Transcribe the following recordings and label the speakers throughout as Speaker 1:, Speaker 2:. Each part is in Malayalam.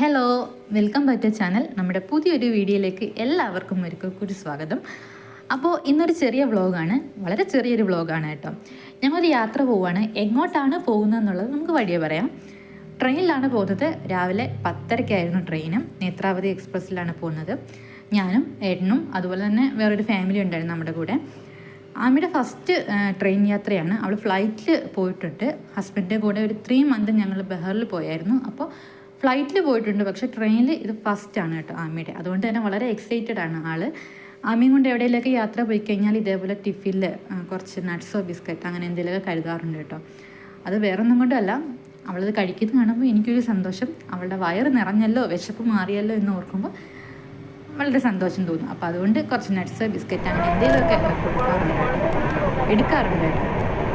Speaker 1: ഹലോ വെൽക്കം ബാക്ക് ചാനൽ നമ്മുടെ പുതിയൊരു വീഡിയോയിലേക്ക് എല്ലാവർക്കും ഒരിക്കൽ കൂടി സ്വാഗതം. അപ്പോൾ ഇന്നൊരു ചെറിയ വ്ളോഗാണ് വളരെ ചെറിയൊരു വ്ളോഗാണ് കേട്ടോ. ഞങ്ങളൊരു യാത്ര പോവുകയാണ് എങ്ങോട്ടാണ് പോകുന്നതെന്നുള്ളത് നമുക്ക് വഴിയെ പറയാം. ട്രെയിനിലാണ് പോകുന്നത്. രാവിലെ പത്തരയ്ക്കായിരുന്നു ട്രെയിനും നേത്രാവതി എക്സ്പ്രസ്സിലാണ് പോകുന്നത്. ഞാനും ഏട്ടനും അതുപോലെ തന്നെ വേറൊരു ഫാമിലി ഉണ്ടായിരുന്നു നമ്മുടെ കൂടെ. ആമിയുടെ ഫസ്റ്റ് ട്രെയിൻ യാത്രയാണ്. അവൾ ഫ്ലൈറ്റിൽ പോയിട്ടുണ്ട്. ഹസ്ബൻഡിന്റെ കൂടെ ഒരു ത്രീ മന്ത് ഞങ്ങൾ ബഹറിൽ പോയായിരുന്നു. അപ്പോൾ ഫ്ലൈറ്റിൽ പോയിട്ടുണ്ട്. പക്ഷെ ട്രെയിനിൽ ഇത് ഫസ്റ്റ് ആണ് കേട്ടോ ആമിയുടെ. അതുകൊണ്ട് തന്നെ വളരെ എക്സൈറ്റഡ് ആണ് ആൾ. ആമിയും കൊണ്ട് എവിടെയെങ്കിലൊക്കെ യാത്ര പോയി കഴിഞ്ഞാൽ ഇതേപോലെ ടിഫിനിൽ കുറച്ച് നട്ട്സോ ബിസ്ക്കറ്റ് അങ്ങനെ എന്തെങ്കിലുമൊക്കെ കരുതാറുണ്ട് കേട്ടോ. അത് വേറൊന്നും കൊണ്ടല്ല. അവളത് കഴിക്കുന്നത് കാണുമ്പോൾ എനിക്കൊരു സന്തോഷം. അവളുടെ വയറ് നിറഞ്ഞല്ലോ വിശപ്പ് മാറിയല്ലോ എന്ന് ഓർക്കുമ്പോൾ വളരെ സന്തോഷം തോന്നും. അപ്പോൾ അതുകൊണ്ട് കുറച്ച് നട്ട്സ് ബിസ്ക്കറ്റ് അങ്ങനെ എന്തെങ്കിലുമൊക്കെ കൊടുക്കാറുണ്ട്. എടുക്കാറുണ്ട്.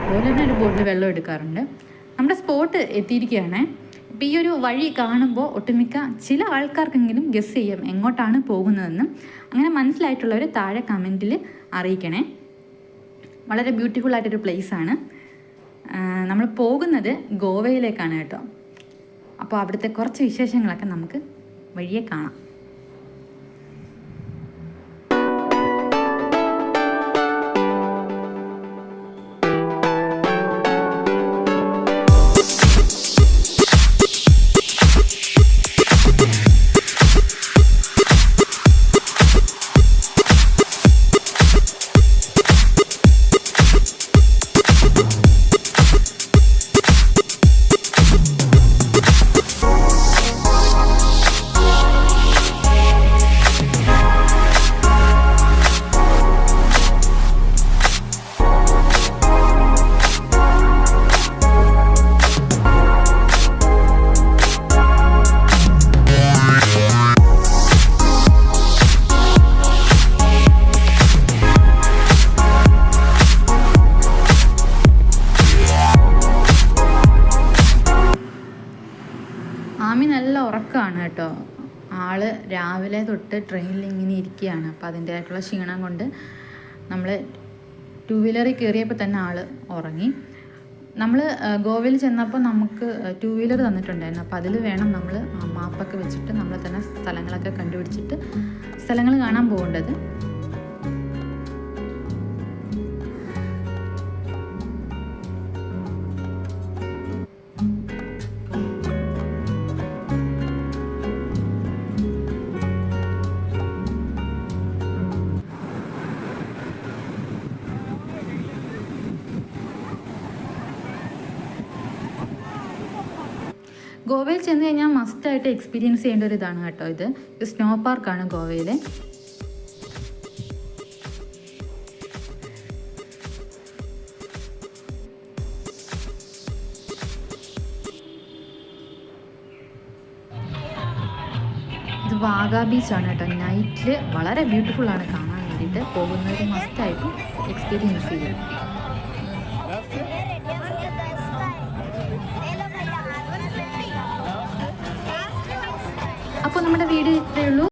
Speaker 1: അതുപോലെ തന്നെ ഒരു ബോട്ടിൽ വെള്ളം എടുക്കാറുണ്ട്. നമ്മുടെ സ്പോട്ട് എത്തിയിരിക്കുകയാണ്. ഇപ്പോൾ ഈ ഒരു വഴി കാണുമ്പോൾ ഒട്ടുമിക്ക ചില ആൾക്കാർക്കെങ്കിലും ഗസ് ചെയ്യാം എങ്ങോട്ടാണ് പോകുന്നതെന്നും. അങ്ങനെ മനസ്സിലായിട്ടുള്ളവർ താഴെ കമന്റിൽ അറിയിക്കണേ. വളരെ ബ്യൂട്ടിഫുൾ ആയിട്ടൊരു ആണ്. നമ്മൾ പോകുന്നത് ഗോവയിലേക്കാണ് കേട്ടോ. അപ്പോൾ അവിടുത്തെ കുറച്ച് വിശേഷങ്ങളൊക്കെ നമുക്ക് വഴിയെ കാണാം. ആമി നല്ല ഉറക്കമാണ് കേട്ടോ. ആൾ രാവിലെ തൊട്ട് ട്രെയിനിൽ ഇങ്ങനെ ഇരിക്കുകയാണ് അപ്പോൾ അതിന്റെതായിട്ടുള്ള ക്ഷീണം കൊണ്ട് നമ്മൾ ടു വീലറിൽ കയറിയപ്പോൾ തന്നെ ആൾ ഉറങ്ങി. നമ്മൾ ഗോവയിൽ ചെന്നപ്പോൾ നമുക്ക് ടു വീലർ തന്നിട്ടുണ്ടായിരുന്നു. അപ്പോൾ അതിൽ വേണം നമ്മൾ മാപ്പൊക്കെ വെച്ചിട്ട് നമ്മൾ തന്നെ സ്ഥലങ്ങളൊക്കെ കണ്ടുപിടിച്ചിട്ട് സ്ഥലങ്ങൾ കാണാൻ പോകേണ്ടത്. ഗോവയിൽ ചെന്ന് കഴിഞ്ഞാൽ മസ്റ്റായിട്ട് എക്സ്പീരിയൻസ് ചെയ്യേണ്ട ഒരു ഇതാണ് കേട്ടോ ഇത്. സ്നോ പാർക്കാണ് ഗോവയിലെ. ഇത് വാഗ ബീച്ചാണ് കേട്ടോ. നൈറ്റിൽ വളരെ ബ്യൂട്ടിഫുൾ ആണ് കാണാൻ വേണ്ടിയിട്ട്. പോകുന്നവർ മസ്റ്റായിട്ട് എക്സ്പീരിയൻസ് ചെയ്യും നമ്മുടെ വീട് ഇത്രയേ ഉള്ളൂ.